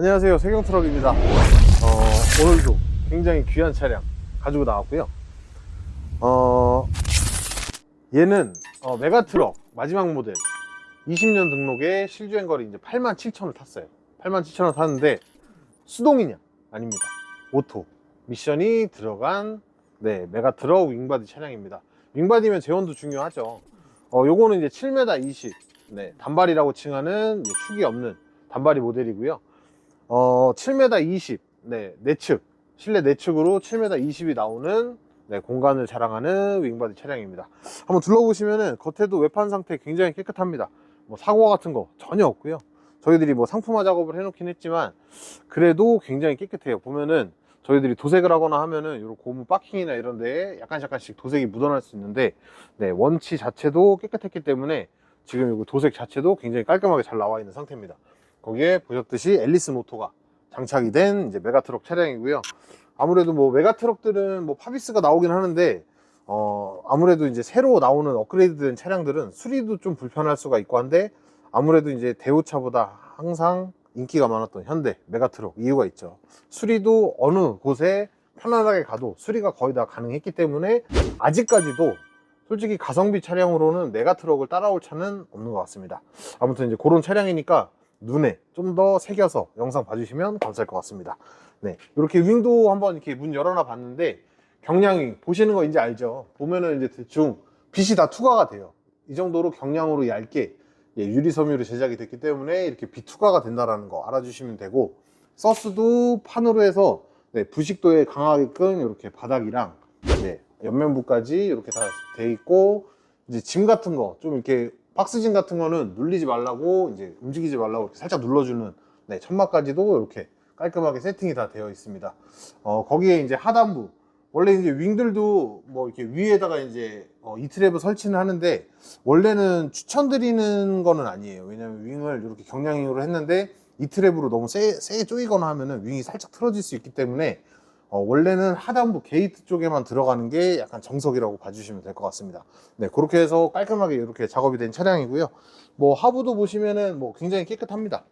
안녕하세요. 세경트럭입니다. 어, 오늘도 굉장히 귀한 차량 가지고 나왔고요. 어, 얘는 어, 메가트럭 마지막 모델. 20년 등록에 실주행 거리 이제 8만 7천을 탔어요. 8만 7천을 탔는데 수동이냐? 아닙니다. 오토. 미션이 들어간 네 메가트럭 윙바디 차량입니다. 윙바디면 제원도 중요하죠. 어, 요거는 이제 7m 20 네, 단발이라고 칭하는 축이 없는 단발이 모델이고요 어, 7m 20, 네, 내측, 실내 내측으로 7m 20이 나오는 네, 공간을 자랑하는 윙바디 차량입니다. 한번 둘러보시면은 겉에도 외판 상태 굉장히 깨끗합니다. 뭐 사고와 같은 거 전혀 없고요. 저희들이 뭐 상품화 작업을 해놓긴 했지만 그래도 굉장히 깨끗해요. 보면은 저희들이 도색을 하거나 하면은 이런 고무 파킹이나 이런 데에 약간 약간씩 도색이 묻어날 수 있는데 네, 원치 자체도 깨끗했기 때문에 지금 이 도색 자체도 굉장히 깔끔하게 잘 나와 있는 상태입니다. 거기에 보셨듯이 앨리스 모터가 장착이 된 이제 메가트럭 차량이고요. 아무래도 뭐 메가트럭들은 뭐 파비스가 나오긴 하는데 어 아무래도 이제 새로 나오는 업그레이드된 차량들은 수리도 좀 불편할 수가 있고 한데 아무래도 이제 대우차보다 항상 인기가 많았던 현대 메가트럭 이유가 있죠. 수리도 어느 곳에 편안하게 가도 수리가 거의 다 가능했기 때문에 아직까지도 솔직히 가성비 차량으로는 메가트럭을 따라올 차는 없는 것 같습니다. 아무튼 이제 그런 차량이니까 눈에 좀 더 새겨서 영상 봐주시면 감사할 것 같습니다. 네, 이렇게 윙도 한번 이렇게 문 열어놔 봤는데 경량이 보시는 거 이제 알죠? 보면은 이제 대충 빛이 다 투과가 돼요. 이 정도로 경량으로 얇게 예, 유리 섬유로 제작이 됐기 때문에 이렇게 빛 투과가 된다라는 거 알아주시면 되고 서스도 판으로 해서 네, 부식도에 강하게끔 이렇게 바닥이랑 네, 옆면부까지 이렇게 다 돼 있고 이제 짐 같은 거 좀 이렇게 박스짐 같은 거는 눌리지 말라고 이제 움직이지 말라고 이렇게 살짝 눌러주는 네, 천막까지도 이렇게 깔끔하게 세팅이 다 되어 있습니다. 어, 거기에 이제 하단부 원래 이제 윙들도 뭐 이렇게 위에다가 이제 어, 이트랩을 설치는 하는데 원래는 추천드리는 거는 아니에요. 왜냐면 윙을 이렇게 경량형으로 했는데 이트랩으로 너무 세, 세게 조이거나 하면은 윙이 살짝 틀어질 수 있기 때문에 어, 원래는 하단부 게이트 쪽에만 들어가는 게 약간 정석이라고 봐주시면 될 것 같습니다. 네, 그렇게 해서 깔끔하게 이렇게 작업이 된 차량이고요. 뭐 하부도 보시면은 뭐 굉장히 깨끗합니다.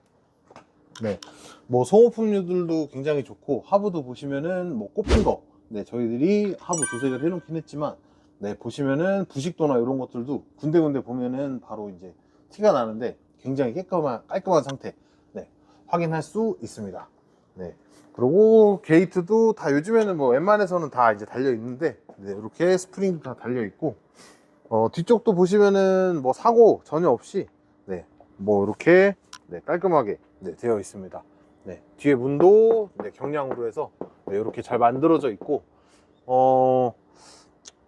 네, 뭐 소모품류들도 굉장히 좋고 하부도 보시면은 뭐 꼽힌 거, 네 저희들이 하부 도색을 해놓긴 했지만 네 보시면은 부식도나 이런 것들도 군데군데 보면은 바로 이제 티가 나는데 굉장히 깨끗한 깔끔한 상태, 네 확인할 수 있습니다. 네. 그리고 게이트도 다 요즘에는 뭐 웬만해서는 다 이제 달려 있는데 네, 이렇게 스프링도 다 달려 있고 어, 뒤쪽도 보시면은 뭐 사고 전혀 없이 네, 뭐 이렇게 네, 깔끔하게 네, 되어 있습니다. 네, 뒤에 문도 네, 경량으로 해서 네, 이렇게 잘 만들어져 있고 어,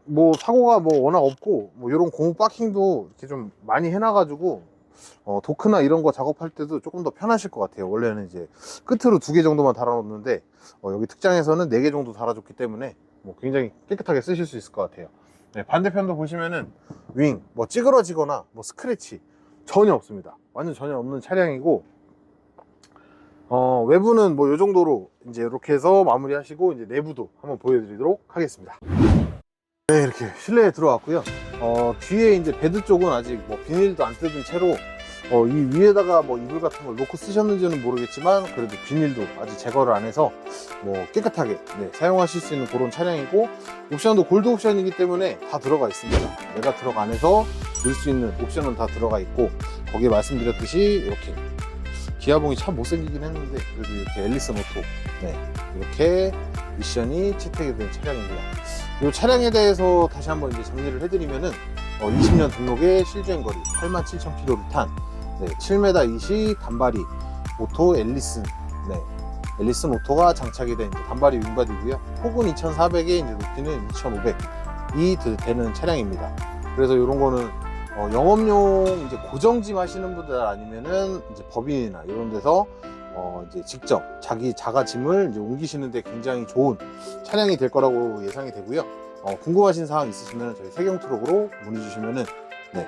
뭐 사고가 뭐 워낙 없고 뭐 이런 고무 파킹도 이렇게 좀 많이 해놔가지고 어, 도크나 이런 거 작업할 때도 조금 더 편하실 것 같아요. 원래는 이제 끝으로 두 개 정도만 달아놓는데 어, 여기 특장에서는 네 개 정도 달아줬기 때문에 뭐 굉장히 깨끗하게 쓰실 수 있을 것 같아요. 네, 반대편도 보시면은 윙, 뭐 찌그러지거나 뭐 스크래치 전혀 없습니다. 완전 전혀 없는 차량이고 어, 외부는 뭐 이 정도로 이제 이렇게 해서 마무리하시고 이제 내부도 한번 보여드리도록 하겠습니다. 네, 이렇게 실내에 들어왔고요. 어, 뒤에 이제 베드 쪽은 아직 뭐 비닐도 안 뜯은 채로 어, 이 위에다가 뭐 이불 같은 걸 놓고 쓰셨는지는 모르겠지만 그래도 비닐도 아직 제거를 안 해서 뭐 깨끗하게 네, 사용하실 수 있는 그런 차량이고 옵션도 골드 옵션이기 때문에 다 들어가 있습니다. 내가 들어가 안에서 넣을 수 있는 옵션은 다 들어가 있고 거기에 말씀드렸듯이 이렇게 기아봉이 참 못생기긴 했는데 그래도 이렇게 앨리스 모토 네, 이렇게 미션이 채택이 된 차량입니다. 이 차량에 대해서 다시 한번 이제 정리를 해드리면은 어, 20년 등록에 실주행 거리 87,000km를 탄 네, 7m 20 단발이 오토 앨리슨 네, 앨리슨 오토가 장착이 된 단발이 윙바디고요. 폭은 2,400에 이제 높이는 2,500이 되는 차량입니다. 그래서 이런 거는 어, 영업용 이제 고정짐 하시는 분들 아니면은 이제 법인이나 이런 데서 어, 이제 직접 자기 자가 짐을 옮기시는데 굉장히 좋은 차량이 될 거라고 예상이 되고요. 어, 궁금하신 사항 있으시면 저희 세경 트럭으로 문의 주시면은 네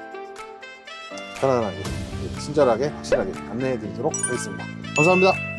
편안하게 네, 친절하게 확실하게 안내해 드리도록 하겠습니다. 감사합니다.